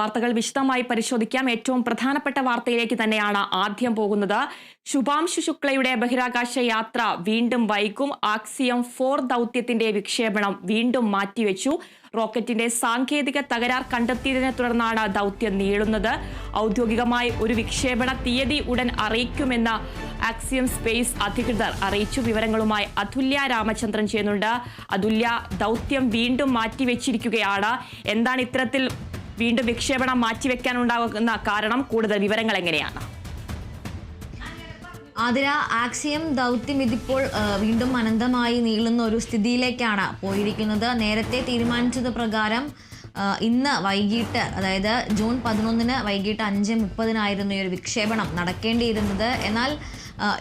വാർത്തകൾ വിശദമായി പരിശോധിക്കാം. ഏറ്റവും പ്രധാനപ്പെട്ട വാർത്തയിലേക്ക് തന്നെയാണ് ആദ്യം പോകുന്നത്. ശുഭാംശു ശുക്ലയുടെ ബഹിരാകാശ യാത്ര വീണ്ടും വൈകും. ആക്സിയം ഫോർ ദൗത്യത്തിന്റെ വിക്ഷേപണം വീണ്ടും മാറ്റിവെച്ചു. റോക്കറ്റിന്റെ സാങ്കേതിക തകരാർ കണ്ടെത്തിയതിനെ തുടർന്നാണ് ദൗത്യം നീളുന്നത്. ഔദ്യോഗികമായി ഒരു വിക്ഷേപണ തീയതി ഉടൻ അറിയിക്കുമെന്ന് ആക്സിയം സ്പേസ് അധികൃതർ അറിയിച്ചു. വിവരങ്ങളുമായി അതുല്യ രാമചന്ദ്രൻ ചെയ്യുന്നുണ്ട്. അതുല്യ ദൗത്യം വീണ്ടും മാറ്റിവെച്ചിരിക്കുകയാണ്. എന്താണ് ഇത്തരത്തിൽ വീണ്ടും വിക്ഷേപണം മാറ്റിവെക്കാനുണ്ടാകുന്ന കാരണം കൂടുതൽ വിവരങ്ങൾ എങ്ങനെയാണ്? അതിന ആക്സിയം ദൗത്യം ഇതിപ്പോൾ വീണ്ടും അനന്തമായി നീളുന്ന ഒരു സ്ഥിതിയിലേക്കാണ് പോയിരിക്കുന്നത്. നേരത്തെ തീരുമാനിച്ചത് പ്രകാരം ഇന്ന് വൈകിട്ട് അതായത് ജൂൺ പതിനൊന്നിന് വൈകിട്ട് അഞ്ച് മുപ്പതിനായിരുന്നു ഈ ഒരു വിക്ഷേപണം നടക്കേണ്ടിയിരുന്നത്. എന്നാൽ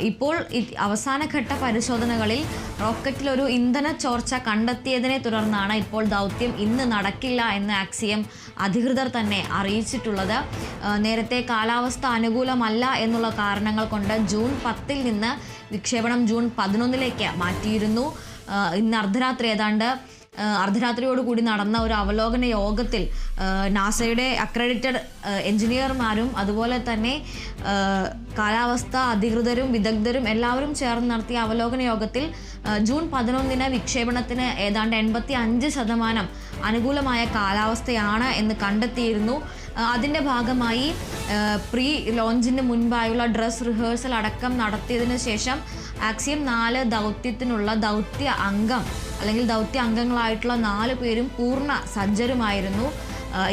ഇപ്പോൾ അവസാനഘട്ട പരിശോധനകളിൽ റോക്കറ്റിൽ ഒരു ഇന്ധന ചോർച്ച കണ്ടെത്തിയതിനെ തുടർന്നാണ് ഇപ്പോൾ ദൗത്യം ഇന്ന് നടക്കില്ല എന്ന് ആക്സിയം അധികൃതർ തന്നെ അറിയിച്ചിട്ടുള്ളത്. നേരത്തെ കാലാവസ്ഥ അനുകൂലമല്ല എന്നുള്ള കാരണങ്ങൾ കൊണ്ട് ജൂൺ പത്തിൽ നിന്ന് വിക്ഷേപണം ജൂൺ പതിനൊന്നിലേക്ക് മാറ്റിയിരുന്നു. ഇന്ന് അർദ്ധരാത്രി ഏതാണ്ട് അർദ്ധരാത്രിയോടുകൂടി നടന്ന ഒരു അവലോകന യോഗത്തിൽ നാസയുടെ അക്രഡിറ്റഡ് എഞ്ചിനീയർമാരും അതുപോലെ തന്നെ കാലാവസ്ഥ അധികൃതരും വിദഗ്ധരും എല്ലാവരും ചേർന്ന് നടത്തിയ അവലോകന യോഗത്തിൽ ജൂൺ പതിനൊന്നിന് വിക്ഷേപണത്തിന് ഏതാണ്ട് എൺപത്തി അഞ്ച് ശതമാനം അനുകൂലമായ കാലാവസ്ഥയാണ് എന്ന് കണ്ടെത്തിയിരുന്നു. അതിന്റെ ഭാഗമായി പ്രീ ലോഞ്ചിന് മുൻപായുള്ള ഡ്രസ് റിഹേഴ്സൽ അടക്കം നടത്തിയതിന് ശേഷം ആക്സിയം നാല് ദൗത്യത്തിനുള്ള ദൗത്യ അംഗം അല്ലെങ്കിൽ ദൗത്യ അംഗങ്ങളായിട്ടുള്ള നാല് പേരും പൂർണ സജ്ജരുമായിരുന്നു.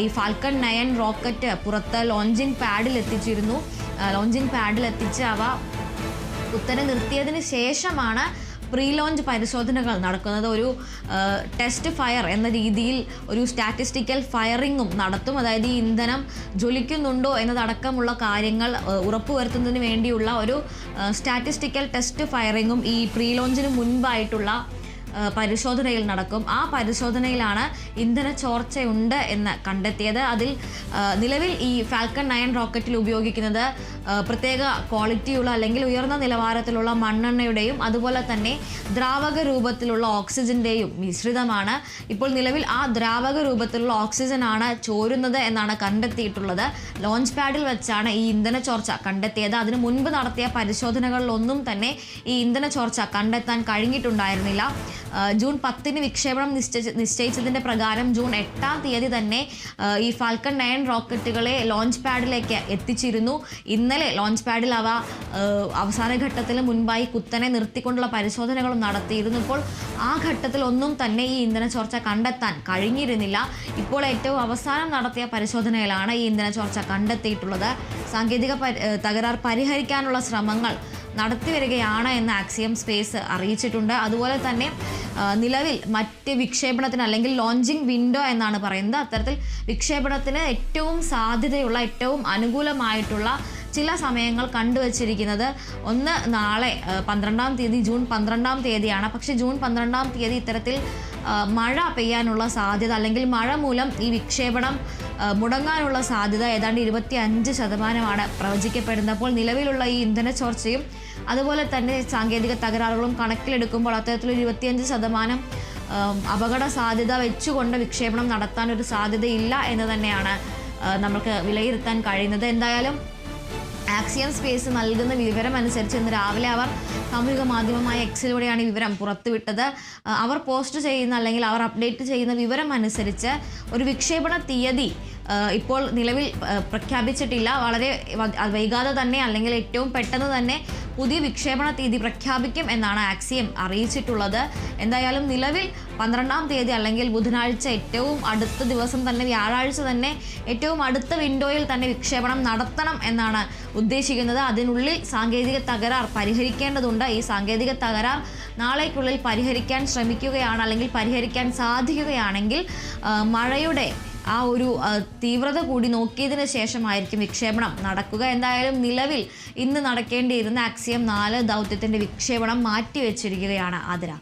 ഈ ഫാൽക്കൺ നയൻ റോക്കറ്റ് പുറത്ത് ലോഞ്ചിങ് പാഡിൽ എത്തിച്ചിരുന്നു. ലോഞ്ചിങ് പാഡിൽ എത്തിച്ച് അവ കുത്തനെ നിർത്തിയതിന് ശേഷമാണ് പ്രീ ലോഞ്ച് പരിശോധനകൾ നടക്കുന്നത് ഒരു ടെസ്റ്റ് ഫയർ എന്ന രീതിയിൽ ഒരു സ്റ്റാറ്റിസ്റ്റിക്കൽ ഫയറിങ്ങും നടത്തും. അതായത് ഈ ഇന്ധനം ജ്വലിക്കുന്നുണ്ടോ എന്നതടക്കമുള്ള കാര്യങ്ങൾ ഉറപ്പുവരുത്തുന്നതിന് വേണ്ടിയുള്ള ഒരു സ്റ്റാറ്റിസ്റ്റിക്കൽ ടെസ്റ്റ് ഫയറിങ്ങും ഈ പ്രീ ലോഞ്ചിന് മുൻപായിട്ടുള്ള പരിശോധനയിൽ നടക്കും. ആ പരിശോധനയിലാണ് ഇന്ധന ചോർച്ചയുണ്ട് എന്ന് കണ്ടെത്തിയത്. അതിൽ നിലവിൽ ഈ ഫാൽക്കൺ നയൻ റോക്കറ്റിൽ ഉപയോഗിക്കുന്നത് പ്രത്യേക ക്വാളിറ്റിയുള്ള അല്ലെങ്കിൽ ഉയർന്ന നിലവാരത്തിലുള്ള മണ്ണെണ്ണയുടെയും അതുപോലെ തന്നെ ദ്രാവക രൂപത്തിലുള്ള ഓക്സിജന്റെയും മിശ്രിതമാണ്. ഇപ്പോൾ നിലവിൽ ആ ദ്രാവക രൂപത്തിലുള്ള ഓക്സിജനാണ് ചോരുന്നത് എന്നാണ് കണ്ടെത്തിയിട്ടുള്ളത്. ലോഞ്ച് പാഡിൽ വെച്ചാണ് ഈ ഇന്ധന ചോർച്ച കണ്ടെത്തിയത്. അതിനു മുൻപ് നടത്തിയ പരിശോധനകളിലൊന്നും തന്നെ ഈ ഇന്ധന ചോർച്ച കണ്ടെത്താൻ കഴിഞ്ഞിട്ടുണ്ടായിരുന്നില്ല. ജൂൺ പത്തിന് വിക്ഷേപണം നിശ്ചയിച്ച നിശ്ചയിച്ചതിന്റെ പ്രകാരം ജൂൺ എട്ടാം തീയതി തന്നെ ഈ ഫാൽക്കൺ നയൻ റോക്കറ്റുകളെ ലോഞ്ച് പാഡിലേക്ക് എത്തിച്ചിരുന്നു. ഇന്നലെ ലോഞ്ച് പാഡിൽ അവ അവസാന ഘട്ടത്തിന് മുൻപായി കുത്തനെ നിർത്തിക്കൊണ്ടുള്ള പരിശോധനകളും നടത്തിയിരുന്നു. ഇപ്പോൾ ആ ഘട്ടത്തിൽ ഒന്നും തന്നെ ഈ ഇന്ധന ചോർച്ച കണ്ടെത്താൻ കഴിഞ്ഞിരുന്നില്ല. ഇപ്പോൾ ഏറ്റവും അവസാനം നടത്തിയ പരിശോധനയിലാണ് ഈ ഇന്ധന ചോർച്ച കണ്ടെത്തിയിട്ടുള്ളത്. സാങ്കേതിക തകരാർ പരിഹരിക്കാനുള്ള ശ്രമങ്ങൾ നടത്തി വരികയാണ് എന്ന് ആക്സിയം സ്പേസ് അറിയിച്ചിട്ടുണ്ട്. അതുപോലെ തന്നെ നിലവിൽ മറ്റ് വിക്ഷേപണത്തിന് അല്ലെങ്കിൽ ലോഞ്ചിങ് വിൻഡോ എന്നാണ് പറയുന്നത്. അത്തരത്തിൽ വിക്ഷേപണത്തിന് ഏറ്റവും സാധ്യതയുള്ള ഏറ്റവും അനുകൂലമായിട്ടുള്ള ചില സമയങ്ങൾ കണ്ടുവച്ചിരിക്കുന്നത് ഒന്ന് നാളെ പന്ത്രണ്ടാം തീയതി ജൂൺ പന്ത്രണ്ടാം തീയതിയാണ്. പക്ഷേ ജൂൺ പന്ത്രണ്ടാം തീയതി ഇത്തരത്തിൽ മഴ പെയ്യാനുള്ള സാധ്യത അല്ലെങ്കിൽ മഴ മൂലം ഈ വിക്ഷേപണം മുടങ്ങാനുള്ള സാധ്യത ഏതാണ്ട് ഇരുപത്തി അഞ്ച് ശതമാനമാണ് പ്രവചിക്കപ്പെടുന്നത്. അപ്പോൾ നിലവിലുള്ള ഈ ഇന്ധന ചോർച്ചയും അതുപോലെ തന്നെ സാങ്കേതിക തകരാറുകളും കണക്കിലെടുക്കുമ്പോൾ അത്തരത്തിൽ ഇരുപത്തിയഞ്ച് ശതമാനം അപകട സാധ്യത വെച്ചുകൊണ്ട് വിക്ഷേപണം നടത്താൻ ഒരു സാധ്യതയില്ല എന്ന് തന്നെയാണ് നമുക്ക് വിലയിരുത്താൻ കഴിയുന്നത്. എന്തായാലും ആക്സിയം സ്പേസ് നൽകുന്ന വിവരം അനുസരിച്ച് ഇന്ന് രാവിലെ അവർ സാമൂഹിക മാധ്യമമായ എക്സിലൂടെയാണ് ഈ വിവരം പുറത്തുവിട്ടത്. അവർ പോസ്റ്റ് ചെയ്യുന്ന അല്ലെങ്കിൽ അവർ അപ്ഡേറ്റ് ചെയ്യുന്ന വിവരം അനുസരിച്ച് ഒരു വിക്ഷേപണ തീയതി ഇപ്പോൾ നിലവിൽ പ്രഖ്യാപിച്ചിട്ടില്ല. വളരെ വൈകാതെ തന്നെ അല്ലെങ്കിൽ ഏറ്റവും പെട്ടെന്ന് തന്നെ പുതിയ വിക്ഷേപണ തീയതി പ്രഖ്യാപിക്കും എന്നാണ് ആക്സിയം അറിയിച്ചിട്ടുള്ളത്. എന്തായാലും നിലവിൽ പന്ത്രണ്ടാം തീയതി അല്ലെങ്കിൽ ബുധനാഴ്ച ഏറ്റവും അടുത്ത ദിവസം തന്നെ വ്യാഴാഴ്ച തന്നെ ഏറ്റവും അടുത്ത വിൻഡോയിൽ തന്നെ വിക്ഷേപണം നടത്തണം എന്നാണ് ഉദ്ദേശിക്കുന്നത്. അതിനുള്ളിൽ സാങ്കേതിക തകരാർ പരിഹരിക്കേണ്ടതുണ്ട്. ഈ സാങ്കേതിക തകരാർ നാളേക്കുള്ളിൽ പരിഹരിക്കാൻ ശ്രമിക്കുകയാണ് അല്ലെങ്കിൽ പരിഹരിക്കാൻ സാധിക്കുകയാണെങ്കിൽ മഴയുടെ ആ ഒരു തീവ്രത കൂടി നോക്കിയതിന് ശേഷമായിരിക്കും വിക്ഷേപണം നടക്കുക. എന്തായാലും നിലവിൽ ഇന്ന് നടക്കേണ്ടിയിരുന്ന ആക്സിയം നാല് ദൗത്യത്തിന്റെ വിക്ഷേപണം മാറ്റിവെച്ചിരിക്കുകയാണ് ആതിര.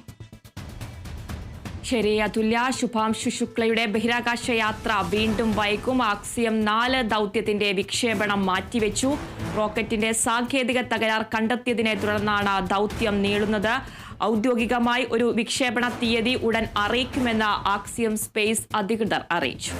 ശരി അതുല്യ ശുഭാംശു ശുക്ലയുടെ ബഹിരാകാശ യാത്ര വീണ്ടും വൈകും. ആക്സിയം നാല് ദൗത്യത്തിന്റെ വിക്ഷേപണം മാറ്റിവെച്ചു. റോക്കറ്റിന്റെ സാങ്കേതിക തകരാർ കണ്ടെത്തിയതിനെ തുടർന്നാണ് ദൗത്യം നീളുന്നത്. ഔദ്യോഗികമായി ഒരു വിക്ഷേപണ തീയതി ഉടൻ അറിയിക്കുമെന്ന് ആക്സിയം സ്പേസ് അധികൃതർ അറിയിച്ചു.